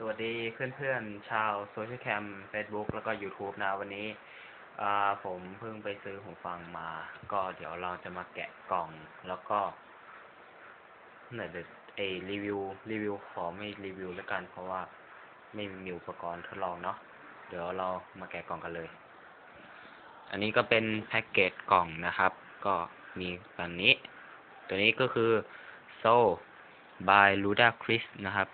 สวัสดีเพื่อนๆ ชาวโซเชียลแคม Facebook แล้วก็ YouTube นะวันนี้ผมเพิ่งไปซื้อหูฟังมา ก็เดี๋ยวเราจะมาแกะกล่องแล้วก็ไหนเดี๋ยวเอรีวิว รีวิวขอไม่รีวิวแล้วกัน เพราะว่าไม่มีอุปกรณ์ทดลองเนาะเดี๋ยวเรามาแกะกล่องกันเลย อันนี้ก็เป็นแพ็กเกจกล่องนะครับ ก็มีแบบนี้ ตัวนี้ก็คือ Soul by Ludacris นะครับ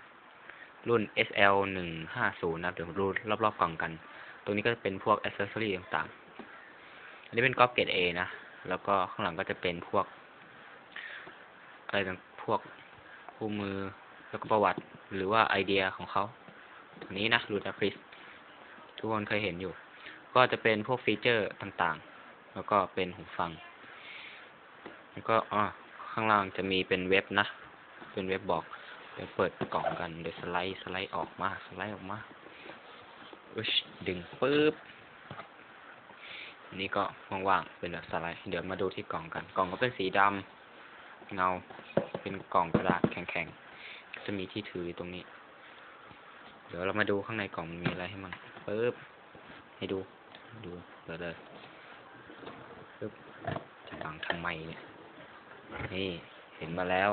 รุ่น SL หนึ่งห้าศูนย์นะครับเดี๋ยวดูรอบๆกล่องกัน ตรงนี้ก็จะเป็นพวกอ c เซสซอรี่ต่างๆ อันนี้เป็นก๊อปเกรด A นะ แล้วก็ข้างหลังก็จะเป็นพวก อะไรต่างพวกคู่มือแล้วก็ประวัติหรือว่าไอเดียของเขาตัวนี้นะรูดาคริสทุกคนเคยเห็นอยู่ ก็จะเป็นพวกฟีเจอร์ต่างๆ แล้วก็เป็นหูฟัง แล้วก็อ่าข้างล่างจะมีเป็นเว็บนะ เป็นเว็บบอก เดี๋ยวเปิดกล่องกัน เดี๋ยวสไลด์ สไลด์ออกมา สไลด์ออกมาอึชดึงปึ๊บนนี้ก็ว่างๆ เป็นแบบสไลด์ เดี๋ยวมาดูที่กล่องกัน กล่องก็เป็นสีดำเงา เป็นกล่องกระดาษแข็งๆ จะมีที่ถือตรงนี้ เดี๋ยวเรามาดูข้างในกล่องมีอะไรให้มันปึ๊บ ให้ดู ดูเปิดเลยปึ๊บจะบังทำไมเนี่ย นี่ เห็นมาแล้ว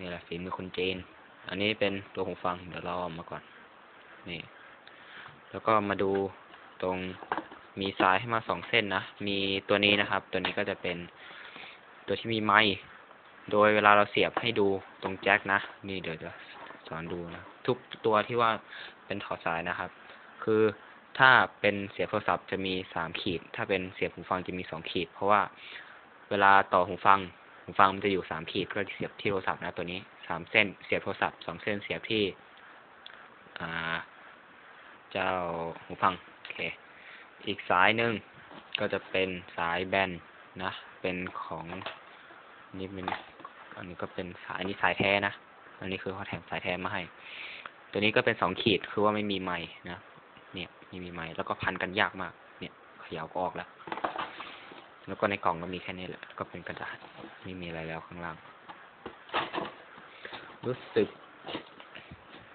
นี่แหละฝีมือคนจีน อันนี้เป็นตัวหูฟังเดี๋ยวเราเอามาก่อน นี่ แล้วก็มาดูตรงมีสายให้มาสองเส้นนะ มีตัวนี้นะครับ ตัวนี้ก็จะเป็นตัวที่มีไม้โดยเวลาเราเสียบให้ดูตรงแจ็คนะ นี่เดี๋ยวจะสอนดูนะ ทุกตัวที่ว่าเป็นถอดสายนะครับ คือถ้าเป็นเสียบโทรศัพท์จะมีสามขีด ถ้าเป็นเสียบหูฟังจะมีสองขีด เพราะว่าเวลาต่อหูฟัง หูฟังมันจะอยู่สามขีดก็เสียบที่โทรศัพท์นะตัวนี้สามเส้นเสียบโทรศัพท์สองเส้นเสียบที่เจ้าหูฟังโอเค อีกสายหนึ่งก็จะเป็นสายแบนนะ เป็นของนี่เป็นอันนี้ก็เป็นสายอันนี้สายแท้นะ อันนี้คือเขาแถมสายแท้มาให้ ตัวนี้ก็เป็นสองขีดคือว่าไม่มีไม้นะ เนี่ยไม่มีไม้แล้วก็พันกันยากมาก เนี่ยเขยาวก็ออกแล้ว แล้วก็ในกล่องก็มีแค่นี้แหละ ก็เป็นกระดาษ ไม่มีอะไรแล้วข้างล่าง รู้สึก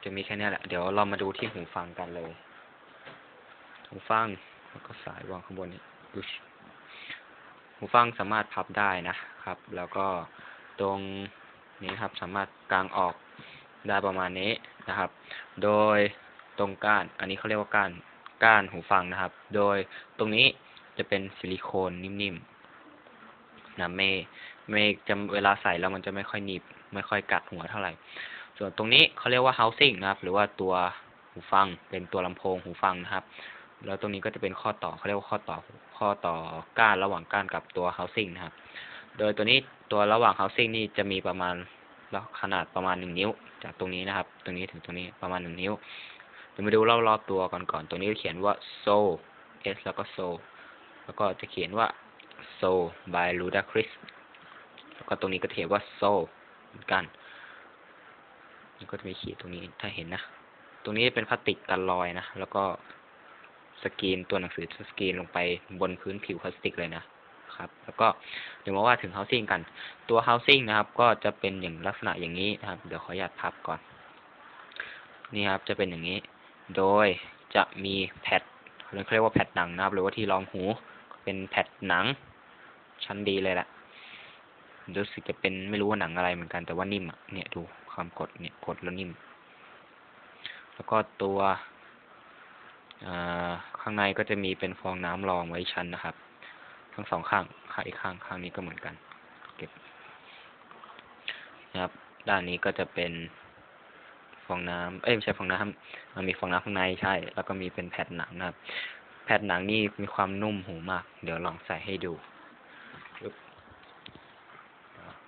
จะมีแค่นี้แหละ เดี๋ยวเรามาดูที่หูฟังกันเลย หูฟัง แล้วก็สายวางข้างบนนี้ดูหูฟังสามารถพับได้นะครับ แล้วก็ตรงนี้ครับ สามารถกางออกได้ประมาณนี้นะครับ โดยตรงก้าน อันนี้เขาเรียกว่าก้าน ก้านหูฟังนะครับ โดยตรงนี้ จะเป็นซิลิโคนนิ่มๆนะไม่ไม่จะเวลาใส่แล้วมันจะไม่ค่อยหนีบไม่ค่อยกัดหัวเท่าไหร่ ส่วนตรงนี้เขาเรียกว่า housing นะครับ หรือว่าตัวหูฟังเป็นตัวลำโพงหูฟังนะครับ แล้วตรงนี้ก็จะเป็นข้อต่อเขาเรียกว่าข้อต่อข้อต่อก้านระหว่างก้านกับตัว housing นะครับ โดยตัวนี้ตัวระหว่าง housing นี่จะมีประมาณแล้วขนาดประมาณหนึ่งนิ้ว จากตรงนี้นะครับ ตรงนี้ถึงตรงนี้ประมาณหนึ่งนิ้วเดี๋ยวมาดูรอบๆตัวก่อนก่อนตัวนี้เขียนว่า so s แล้วก็ so แล้วก็จะเขียนว่า so by Ludacris แล้วก็ตรงนี้ก็เขียนว่า so เหมือนกันแล้วก็จะมีขีดตรงนี้ถ้าเห็นนะ ตรงนี้เป็นพลาสติกกันรอยนะ แล้วก็สกรีนตัวหนังสือสกรีนลงไปบนพื้นผิวพลาสติกเลยนะครับ แล้วก็เดี๋ยวมาว่าถึง housing กัน ตัว housing นะครับ ก็จะเป็นอย่างลักษณะอย่างนี้นะครับ เดี๋ยวขออนุญาตพับก่อน นี่ครับ จะเป็นอย่างนี้ โดยจะมีแผ่นเขาเรียกว่าแผ่นหนังนะครับ หรือว่าที่รองหู เป็นแผ่นหนัง ชั้นดีเลยแหละรู้สึกจะเป็นไม่รู้ว่าหนังอะไรเหมือนกันแต่ว่านิ่มอะเนี่ยดูความกดเนี่ยกดแล้วนิ่ม แล้วก็ตัวข้างในก็จะมีเป็นฟองน้ำรองไว้ชั้นนะครับ ทั้งสองข้างข้างอีกข้างข้างนี้ก็เหมือนกัน เก็บนะครับ ด้านนี้ก็จะเป็นฟองน้ำเอ้ยไม่ใช่ฟองน้ำมันมีฟองน้ำข้างในใช่ แล้วก็มีเป็นแผ่นหนังนะครับ แผ่นหนังนี่มีความนุ่มหูมาก เดี๋ยวลองใส่ให้ดู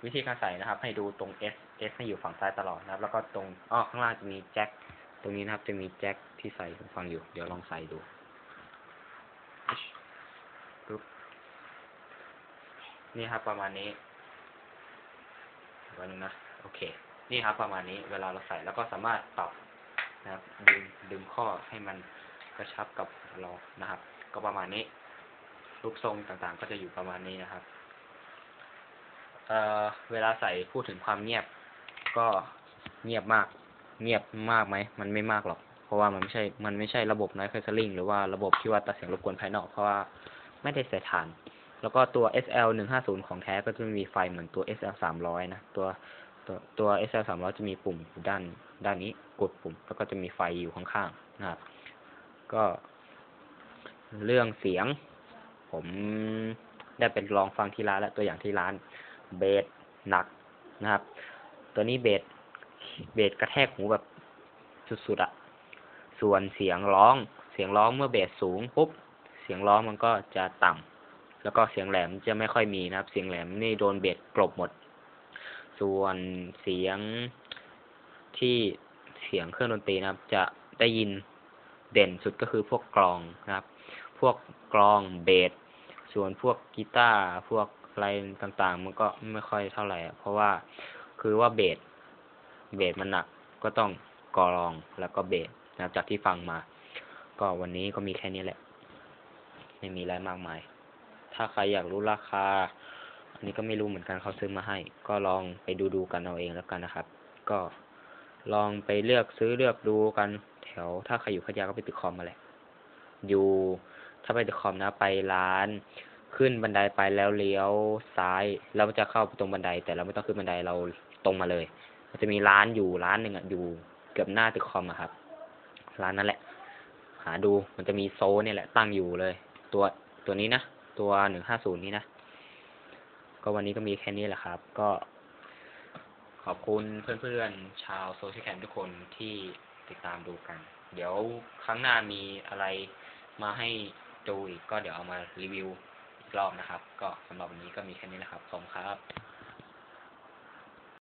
วิธีการใส่นะครับ ให้ดูตรง S S ให้อยู่ฝั่งซ้ายตลอดนะครับ แล้วก็ตรงอ้อข้างล่างจะมีแจ็ค ตรงนี้นะครับ จะมีแจ็คที่ใส่หูฟังอยู่ เดี๋ยวลองใส่ดูนี่ครับประมาณนี้วันนึงนะ โอเค นี่ครับประมาณนี้ เวลาเราใส่แล้วก็สามารถปรับนะครับ ดึงดึงข้อให้มัน กระชับกับเรานะครับ ก็ประมาณนี้ รูปทรงต่างๆ ก็จะอยู่ประมาณนี้นะครับเเวลาใส่พูดถึงความเงียบ ก็เงียบมาก เงียบมากไหมมันไม่มากหรอก เพราะว่ามันไม่ใช่ มันไม่ใช่ระบบ noise cancelling หรือว่าระบบที่ว่าตัดเสียงรบกวนภายนอก เพราะว่าไม่ได้ใส่ฐาน แล้วก็ตัว SL 150ของแท้ก็จะมีไฟเหมือนตัว SL 300นะ ตัวตัวตัว SL 300จะมีปุ่มด้านด้านนี้กดปุ่ม แล้วก็จะมีไฟอยู่ข้างๆนะครับ ก็เรื่องเสียง ผมได้เป็นลองฟังที่ร้านและตัวอย่างที่ร้าน เบสหนักนะครับ ตัวนี้เบสเบสกระแทกหูแบบสุดๆอะส่วนเสียงร้อง เสียงร้องเมื่อเบสสูงปุ๊บเสียงร้องมันก็จะต่ำแล้วก็เสียงแหลมจะไม่ค่อยมีนะครับ เสียงแหลมนี่โดนเบสกลบหมด ส่วนเสียงที่เสียงเครื่องดนตรีนะครับ จะได้ยิน เด่นสุดก็คือพวกกลองนะครับ พวกกลองเบสส่วนพวกกีตาร์พวกอะไรต่างๆ มันก็ไม่ค่อยเท่าไหร่ เพราะว่าคือว่าเบสเบสมันหนักก็ต้องกลองแล้วก็เบสนะครับ จากที่ฟังมา ก็วันนี้ก็มีแค่นี้แหละ ไม่มีอะไรมากมาย ถ้าใครอยากรู้ราคา อันนี้ก็ไม่รู้เหมือนกันเขาซื้อมาให้ ก็ลองไปดูดูกันเอาเองแล้วกันนะครับ ก็ลองไปเลือกซื้อเลือกดูกัน ว ถ้าใครอยู่พัทยาก็ไปตึกคอมมาแหละ อยู่ถ้าไปตึกคอมนะไปร้าน ขึ้นบันไดไปแล้วเลี้ยวซ้ายแล้วมันจะเข้าตรงบันได แต่เราไม่ต้องขึ้นบันไดเราตรงมาเลย มันจะมีร้านอยู่ร้านหนึ่งอะอยู่เกือบหน้าตึกคอมอะครับ ร้านนั้นแหละ หาดูมันจะมีโซนเนี่ยแหละตั้งอยู่เลย ตัวตัวนี้นะตัวหนึ่งห้าศูนย์นี้นะก็วันนี้ก็มีแค่นี้แหละครับ ก็ขอบคุณเพื่อนๆ ชาวโซเชียลแคมทุกคนที่ ติดตามดูกัน เดี๋ยวครั้งหน้ามีอะไรมาให้ดูอีกก็เดี๋ยวเอามารีวิวอีกรอบนะครับ ก็สำหรับวันนี้ก็มีแค่นี้แหละครับขอบคุณครับ